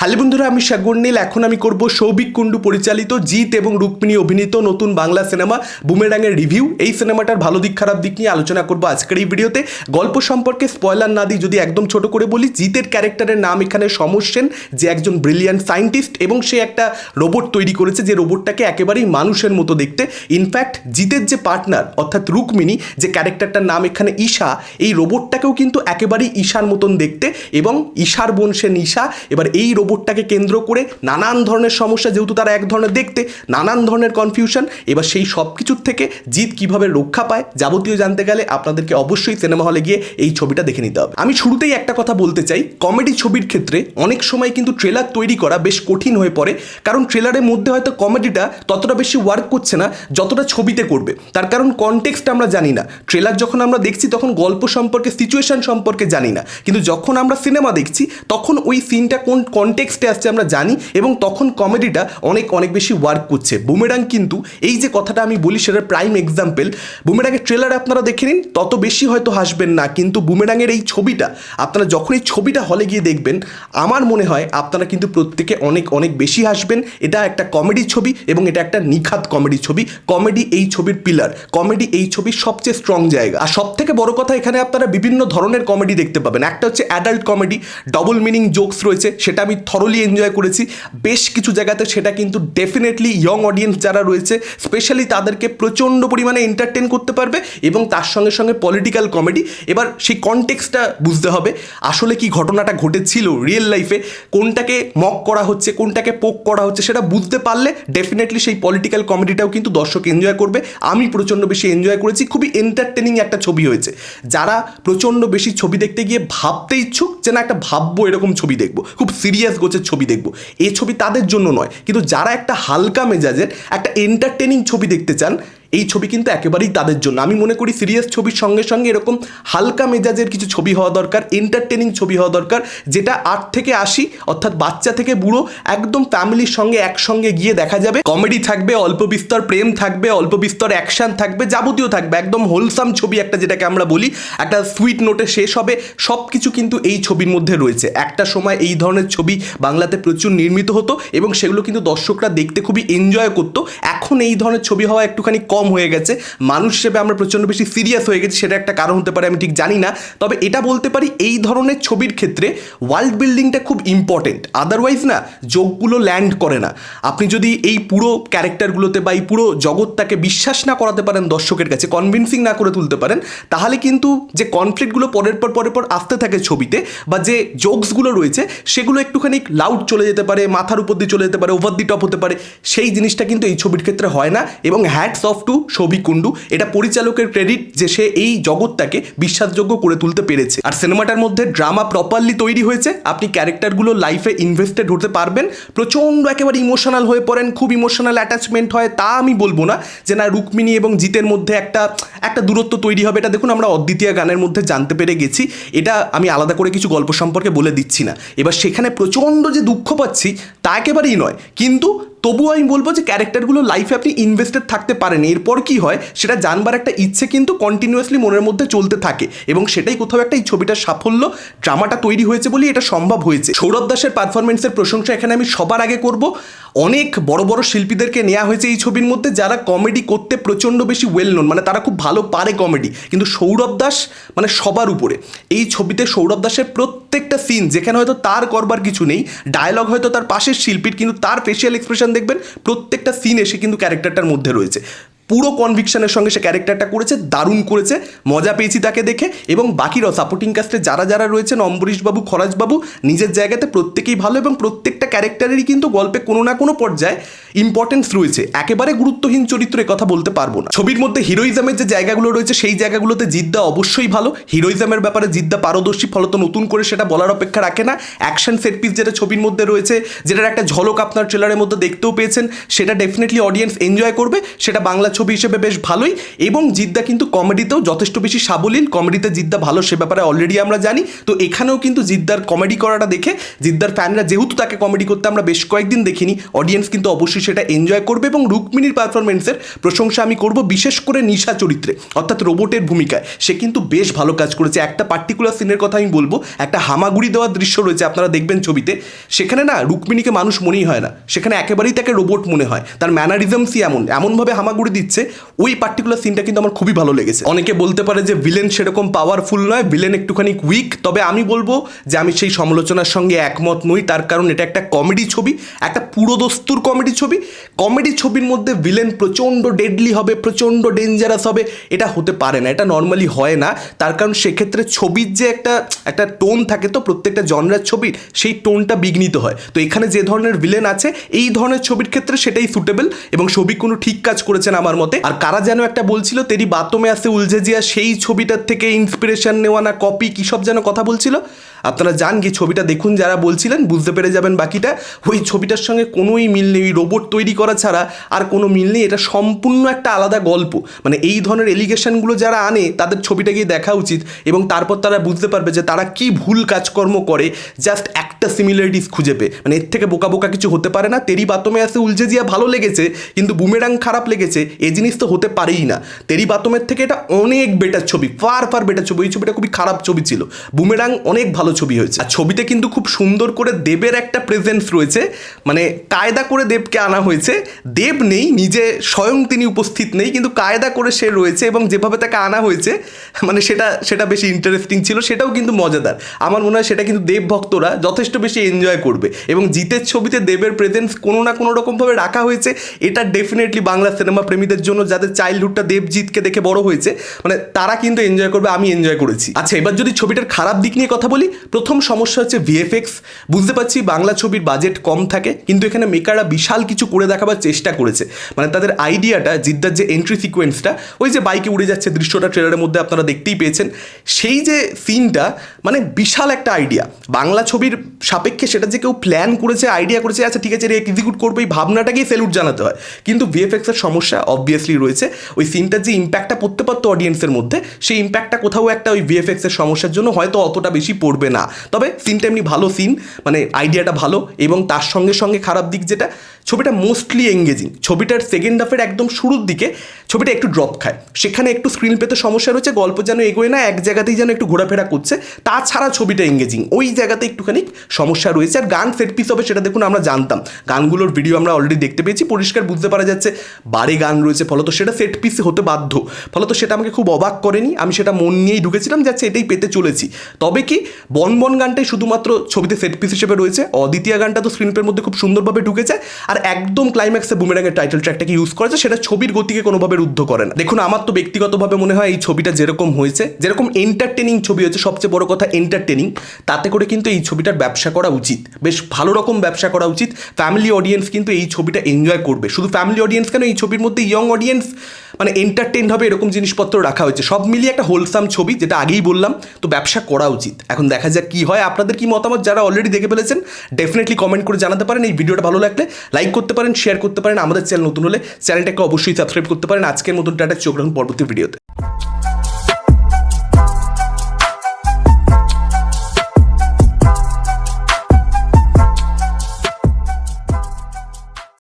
Hello বন্ধুরা, আমি সাগর নীল। এখন আমি করব সৌভিক কুণ্ডু পরিচালিত জিৎ এবং রুক্মিণী অভিনীত নতুন বাংলা সিনেমা বুমেরাঙের রিভিউ। এই সিনেমাটার ভালো দিক, খারাপ দিক নিয়ে আলোচনা করব আজকের এই ভিডিওতে। গল্প সম্পর্কে স্পয়লার না দিই যদি একদম ছোট করে বলি, জিতের ক্যারেক্টারের নাম এখানে সমর সেন, যে একজন ব্রিলিয়ান্ট সায়েন্টিস্ট এবং সে একটা রোবট তৈরি করেছে, যে রোবটটাকে একেবারেই মানুষের মতো দেখতে। ইনফ্যাক্ট জিতের যে পার্টনার অর্থাৎ রুক্মিণী, যে ক্যারেক্টারটার নাম এখানে ঈশা, এই রোবটটাকেও কিন্তু একেবারেই ঈশার মতন দেখতে এবং ঈশার বোন সে নিশা এবার এই রোবটটাকে কেন্দ্র করে নানান ধরনের সমস্যা, যেহেতু তারা এক ধরনের দেখতে, নানান ধরনের কনফিউশন এবার সেই সব কিছুর থেকে জিত কীভাবে রক্ষা পায় যাবতীয় জানতে গেলে আপনাদেরকে অবশ্যই সিনেমা হলে গিয়ে এই ছবিটা দেখে নিতে হবে। আমি শুরুতেই একটা কথা বলতে চাই কমেডি ছবির ক্ষেত্রে অনেক সময় কিন্তু ট্রেলার তৈরি করা বেশ কঠিন হয়ে পড়ে, কারণ ট্রেলারের মধ্যে হয়তো কমেডিটা ততটা বেশি ওয়ার্ক করছে না যতটা ছবিতে করবে। তার কারণ কনটেক্সট আমরা জানি না। ট্রেলার যখন আমরা দেখছি তখন গল্প সম্পর্কে সিচুয়েশন সম্পর্কে জানি না। কিন্তু যখন আমরা সিনেমা দেখছি, তখন ওই সিনটা কোন কনটেক্সটে আসছে আমরা জানি এবং তখন কমেডিটা অনেক অনেক বেশি ওয়ার্ক করছে। বুমেরাং কিন্তু এই যে কথাটা আমি বলি সেটার প্রাইম এক্সাম্পল বুমেরাঙের ট্রেলার আপনারা দেখে নিন, তত বেশি হয়তো হাসবেন না, কিন্তু বুমেরাঙের এই ছবিটা, আপনারা যখন এই ছবিটা হলে গিয়ে দেখবেন, আমার মনে হয় আপনারা কিন্তু প্রত্যেকে অনেক অনেক বেশি হাসবেন। এটা একটা কমেডি ছবি এবং এটা একটা নিখাত কমেডি ছবি। কমেডি এই ছবির পিলার কমেডি এই ছবির সবচেয়ে স্ট্রং জায়গা। আর সব থেকে বড় কথা এখানে আপনারা বিভিন্ন ধরনের কমেডি দেখতে পাবেন। একটা হচ্ছে adult comedy double meaning jokes রয়েছে, সেটা আমি থরলি এনজয় করেছি। বেশ কিছু জায়গাতে সেটা কিন্তু ডেফিনেটলি ইয়ং অডিয়েন্স যারা রয়েছে স্পেশালি তাদেরকে প্রচণ্ড পরিমাণে এন্টারটেন করতে পারবে এবং তার সঙ্গে সঙ্গে পলিটিক্যাল কমেডি এবার সেই কনটেক্সটটা বুঝতে হবে, আসলে কি ঘটনাটা ঘটেছিল রিয়েল লাইফে কোনটাকে মক করা হচ্ছে, কোনটাকে পোক করা হচ্ছে সেটা বুঝতে পারলে ডেফিনেটলি সেই পলিটিক্যাল কমেডিটাও কিন্তু দর্শক এনজয় করবে। আমি প্রচণ্ড বেশি এনজয় করেছি, খুবই এন্টারটেনিং একটা ছবি হয়েছে। যারা প্রচণ্ড বেশি ছবি দেখতে গিয়ে ভাবতে ইচ্ছুক যে না, একটা ভাববো এরকম ছবি দেখব, খুব সিরিয়াস গোছের ছবি দেখব। এই ছবি তাদের জন্য নয়, কিন্তু যারা একটা হালকা মেজাজের, একটা এন্টারটেনিং ছবি দেখতে চান এই ছবি কিন্তু একেবারেই তাদের জন্য। আমি মনে করি সিরিয়াস ছবির সঙ্গে সঙ্গে এরকম হালকা মেজাজের কিছু ছবি হওয়া দরকার এন্টারটেনিং ছবি হওয়া দরকার, যেটা আট থেকে আশি, অর্থাৎ বাচ্চা থেকে বুড়ো, একদম ফ্যামিলির সঙ্গে একসঙ্গে গিয়ে দেখা যাবে। কমেডি থাকবে, অল্প বিস্তর প্রেম থাকবে, অল্প বিস্তর অ্যাকশন থাকবে, যাবতীয় থাকবে। একদম হোলসাম ছবি একটা যেটাকে আমরা বলি, একটা সুইট নোটে শেষ হবে। সব কিছু কিন্তু এই ছবির মধ্যে রয়েছে। একটা সময় এই ধরনের ছবি বাংলাতে প্রচুর নির্মিত হতো এবং সেগুলো কিন্তু দর্শকরা দেখতে খুবই এনজয় করতো। এখন এই ধরনের ছবি হওয়া একটুখানি কম। হয়ে গেছে। মানুষ হিসেবে আমরা প্রচণ্ড বেশি সিরিয়াস হয়ে গেছি, সেটা একটা কারণ হতে পারে, আমি ঠিক জানি না। তবে এটা বলতে পারি, এই ধরনের ছবির ক্ষেত্রে ওয়ার্ল্ড বিল্ডিংটা খুব ইম্পর্টেন্ট আদারওয়াইজ না, যোগগুলো ল্যান্ড করে না। আপনি যদি এই পুরো ক্যারেক্টারগুলোতে বা এই পুরো জগৎটাকে বিশ্বাস না করাতে পারেন দর্শকের কাছে কনভিন্সিং না করে তুলতে পারেন, তাহলে কিন্তু যে কনফ্লিক্টগুলো পরের পর পরের পর আসতে থাকে ছবিতে, বা যে জোকসগুলো রয়েছে, সেগুলো একটুখানি লাউড চলে যেতে পারে, মাথার উপর দিয়ে চলে যেতে পারে ওভার দি টপ হতে পারে, সেই জিনিসটা কিন্তু এই ছবির ক্ষেত্রে হয় না। এবং hats off to Souvik Kundu এটা পরিচালকের ক্রেডিট যে সে এই জগৎটাকে বিশ্বাসযোগ্য করে তুলতে পেরেছে। আর সিনেমাটার মধ্যে ড্রামা প্রপারলি তৈরি হয়েছে। আপনি ক্যারেক্টারগুলো লাইফে ইনভেস্টেড হতে পারবেন। প্রচণ্ড একেবারে ইমোশনাল হয়ে পড়েন, খুব ইমোশনাল অ্যাটাচমেন্ট হয়, তা আমি বলব না যে না, রুক্মিণী এবং জিতের মধ্যে একটা একটা দূরত্ব তৈরি হবে। এটা দেখুন, আমরা অদ্বিতীয় গানের মধ্যে জানতে পেরে গেছি। এটা আমি আলাদা করে কিছু গল্প সম্পর্কে বলে দিচ্ছি না। এবার সেখানে প্রচণ্ড যে দুঃখ পাচ্ছি, তা একেবারেই নয়। কিন্তু তবুও আমি বলব যে ক্যারেক্টারগুলো লাইফে আপনি ইনভেস্টেড থাকতে পারেন। এরপর কি হয়? সেটা জানবার একটা ইচ্ছে কিন্তু কন্টিনিউয়াসলি মনের মধ্যে চলতে থাকে এবং সেটাই কোথাও একটা এই ছবিটার সাফল্য ড্রামাটা তৈরি হয়েছে বলেই এটা সম্ভব হয়েছে। সৌরভ দাসের পারফরমেন্সের প্রশংসা এখানে আমি সবার আগে করব। অনেক বড় বড় শিল্পীদেরকে নেওয়া হয়েছে এই ছবির মধ্যে যারা কমেডি করতে প্রচণ্ড বেশি ওয়েল নোন মানে তারা খুব ভালো পারে কমেডি। কিন্তু সৌরভ দাস মানে সবার উপরে। এই ছবিতে সৌরভ দাসের প্রত্যেকটা সিন যেখানে হয়তো তার করবার কিছু নেই ডায়লগ হয়তো তার পাশের শিল্পীর, কিন্তু তার ফেসিয়াল এক্সপ্রেশন দেখবেন, প্রত্যেকটা সিন এসে কিন্তু ক্যারেক্টারটার মধ্যে রয়েছে। পুরো কনভিকশনের সঙ্গে সে ক্যারেক্টারটা করেছে, দারুণ করেছে, মজা পেয়েছি তাকে দেখে এবং বাকিরাও সাপোর্টিং কাস্টে যারা যারা রয়েছেন, অম্বরীশবাবু, খরাজবাবু, নিজের জায়গাতে প্রত্যেকেই ভালো এবং প্রত্যেকটা ক্যারেক্টারেরই কিন্তু গল্পে কোনো না কোনো পর্যায়ে ইম্পর্টেন্স রয়েছে। একেবারে গুরুত্বহীন চরিত্র কথা বলতে পারব না। ছবির মধ্যে হিরোইজমের যে জায়গাগুলো রয়েছে, সেই জায়গাগুলোতে জিদ্দা অবশ্যই ভালো। হিরোইজমের ব্যাপারে জিদ্দা পারদর্শী, ফলত নতুন করে সেটা বলার অপেক্ষা রাখে না। অ্যাকশন সেট পিস যেটা ছবির মধ্যে রয়েছে, যেটার একটা ঝলক আপনার ট্রেলারের মধ্যে দেখতেও পেয়েছেন, সেটা ডেফিনেটলি অডিয়েন্স এনজয় করবে, সেটা বাংলা ছবি হিসেবে বেশ ভালোই এবং জিদ্দা কিন্তু কমেডিতেও যথেষ্ট বেশি সাবলীল। কমেডিতে জিদ্দা ভালো, সে ব্যাপারে অলরেডি আমরা জানি। তো এখানেও কিন্তু জিদ্দার কমেডি করাটা দেখে, জিদ্দার ফ্যানরা যেহেতু তাকে কমেডি করতে আমরা বেশ কয়েকদিন দেখিনি অডিয়েন্স কিন্তু অবশ্যই সেটা এনজয় করবে এবং রুক্মিণীর পারফরমেন্সের প্রশংসা আমি করব বিশেষ করে নিশা চরিত্রে, অর্থাৎ রোবটের ভূমিকায়। সে কিন্তু বেশ ভালো কাজ করেছে। একটা পার্টিকুলার সিনের কথা আমি বলব, একটা হামাগুড়ি দেওয়ার দৃশ্য রয়েছে আপনারা দেখবেন ছবিতে। সেখানে না রুক্মিণীকে মানুষ মনেই হয় না। সেখানে একেবারেই তাকে রোবট মনে হয়। তার ম্যানারিজমসই এমন, এমনভাবে হামাগুড়ি দিচ্ছে। ওই পার্টিকুলার সিনটা কিন্তু আমার খুবই ভালো লেগেছে। অনেকে বলতে পারে যে ভিলেন সেরকম পাওয়ারফুল নয় ভিলেন একটুখানি উইক তবে আমি বলব যে আমি সেই সমালোচনার সঙ্গে একমত নই, তার কারণ এটা একটা কমেডি ছবি, একটা পুরোদস্তুর কমেডি ছবি। কমেডি ছবির মধ্যে ভিলেন প্রচণ্ড ডেডলি হবে, প্রচণ্ড ডেঞ্জারাস হবে, এটা হতে পারে না, এটা নর্মালি হয় না। তার কারণ সেক্ষেত্রে ছবির যে একটা একটা টোন থাকে তো, প্রত্যেকটা জনরার ছবির সেই টোনটা বিঘ্নিত হয়। তো এখানে যে ধরনের ভিলেন আছে, এই ধরনের ছবির ক্ষেত্রে সেটাই সুটেবল এবং ছবি কোনো ঠিক কাজ করেছেন আমার মতে আর কারা যেন একটা বলছিল, তেরি বাতমে আসে উলঝে জিয়া সেই ছবিটার থেকে ইন্সপিরেশন নেওয়া না কপি কী সব যেন কথা বলছিল আপনারা যান গিয়ে ছবিটা দেখুন, যারা বলছিলেন বুঝতে পেরে যাবেন বাকিটা। ওই ছবিটার সঙ্গে কোনোই মিল নেই, ওই রোবট তৈরি করা ছাড়া আর কোনো মিল নেই, এটা সম্পূর্ণ একটা আলাদা গল্প। মানে এই ধরনের এলিগেশনগুলো যারা আনে, তাদের ছবিটা গিয়ে দেখা উচিত এবং তারপর তারা বুঝতে পারবে যে তারা কি ভুল কাজকর্ম করে জাস্ট একটা সিমিলারিটিস খুঁজে পেয়ে। মানে এর থেকে বোকা বোকা কিছু হতে পারে না, তেরি বাতমে আসে উলঝে জিয়া ভালো লেগেছে, কিন্তু বুমেরাং খারাপ লেগেছে এই জিনিস তো হতে পারেই না। তেরি বাতমের থেকে এটা অনেক বেটার ছবি ফার ফার বেটার ছবি, ওই ছবিটা খুবই খারাপ ছবি ছিল। বুমেরাং অনেক ভালো ছবি হয়েছে। আর ছবিতে কিন্তু খুব সুন্দর করে দেবের একটা প্রেজেন্স রয়েছে। মানে কায়দা করে দেবকে আনা হয়েছে। দেব নেই, নিজে স্বয়ং তিনি উপস্থিত নেই, কিন্তু কায়দা করে সে রয়েছে এবং যেভাবে তাকে আনা হয়েছে মানে সেটা সেটা বেশি ইন্টারেস্টিং ছিল, সেটাও কিন্তু মজাদার। আমার মনে হয় সেটা কিন্তু দেব ভক্তরা যথেষ্ট বেশি এনজয় করবে। এবং জিতের ছবিতে দেবের প্রেজেন্স কোনো না কোনো রকমভাবে রাখা হয়েছে। এটা ডেফিনেটলি বাংলা সিনেমা প্রেমীদের জন্য যাদের চাইল্ডহুডটা দেবজিৎকে দেখে বড় হয়েছে মানে তারা কিন্তু এনজয় করবে, আমি এনজয় করেছি। আচ্ছা এবার যদি ছবিটার খারাপ দিক নিয়ে কথা বলি প্রথম সমস্যা হচ্ছে ভিএফএক্স। বুঝতে পারছি বাংলা ছবির বাজেট কম থাকে, কিন্তু এখানে মেকাররা বিশাল কিছু করে দেখাবার চেষ্টা করেছে। মানে তাদের আইডিয়াটা জিদ্দার যে এন্ট্রি সিকোয়েন্সটা ওই যে বাইকে উড়ে যাচ্ছে দৃশ্যটা ট্রেলারের মধ্যে আপনারা দেখতেই পেয়েছেন। সেই যে সিনটা মানে বিশাল একটা আইডিয়া বাংলা ছবির সাপেক্ষে সেটা যে কেউ প্ল্যান করেছে আইডিয়া করেছে আচ্ছা ঠিক আছে রে এক্সিকিউট করবে, এই ভাবনাটাকেই সেলুট জানাতে হয়। কিন্তু ভিএফএক্সের সমস্যা অবভিয়াসলি রয়েছে। ওই সিনটার যে ইম্প্যাক্টটা পড়তে পারতো অডিয়েন্সের মধ্যে, সেই ইম্প্যাক্টটা কোথাও একটা ওই ভিএফএক্সের সমস্যার জন্য হয়তো অতটা বেশি পড়বে না। তবে সিনটা এমনি ভালো সিন মানে আইডিয়াটা ভালো এবং তার সঙ্গে সঙ্গে খারাপ দিক যেটা ছবিটা মোস্টলি এঙ্গেজিং ছবিটার সেকেন্ড হাফের একদম শুরুর দিকে ছবিটা একটু ড্রপ খায়। সেখানে একটু স্ক্রিন পেতে সমস্যা রয়েছে, গল্প যেন এগোয় না, এক জায়গাতেই যেন একটু ঘোরাফেরা করছে। তাছাড়া ছবিটা এঙ্গেজিং ওই জায়গাতে একটুখানি সমস্যা রয়েছে। আর গান সেট পিস হবে সেটা দেখুন আমরা জানতাম। গানগুলোর ভিডিও আমরা অলরেডি দেখতে পেয়েছি, পরিষ্কার বুঝতে পারা যাচ্ছে। বারে গান রয়েছে, ফলত সেটা সেট পিস হতে বাধ্য। ফলত সেটা আমাকে খুব অবাক করেনি। আমি সেটা মন নিয়েই ঢুকেছিলাম, যাচ্ছে এটাই পেতে চলেছি। তবে কি বন বন গানটাই শুধুমাত্র ছবিতে সেট পিস হিসেবে রয়েছে। অদ্বিতীয় গানটা তো স্ক্রিন মধ্যে খুব সুন্দরভাবে ঢুকেছে। আর একদম ক্লাইম্যাক্সে বুমেরাঙের টাইটেল ট্র্যাকটাকে ইউজ করেছে, সেটা ছবির গতিকে কোনোভাবে রুদ্ধ করে না। দেখুন, আমার তো ব্যক্তিগতভাবে মনে হয় এই ছবিটা যেরকম হয়েছে, যেরকম এন্টারটেনিং ছবি হয়েছে, সবচেয়ে বড় কথা এন্টারটেনিং তাতে করে কিন্তু এই ছবিটার ব্যবসা করা উচিত। বেশ ভালো রকম ব্যবসা করা উচিত। ফ্যামিলি অডিয়েন্স কিন্তু এই ছবিটা এনজয় করবে। শুধু ফ্যামিলি অডিয়েন্স কেন, এই ছবির মধ্যে ইয়ং অডিয়েন্স মানে এন্টারটেন হবে এরকম জিনিসপত্র রাখা হয়েছে। সব মিলিয়ে একটা হোলসাম ছবি, যেটা আগেই বললাম, তো ব্যবসা করা উচিত। এখন দেখা যাক কী হয়। আপনাদের কি মতামত? যারা অলরেডি দেখে ফেলেছেন ডেফিনেটলি কমেন্ট করে জানাতে পারেন। এই ভিডিওটা ভালো লাগলে লাইক করতে পারেন শেয়ার করতে পারেন। আমাদের চ্যানেল নতুন হলে চ্যানেলটাকে অবশ্যই সাবস্ক্রাইব করতে পারেন। আজকের মতন টাটা, চোখ রাখুন পরবর্তী ভিডিওতে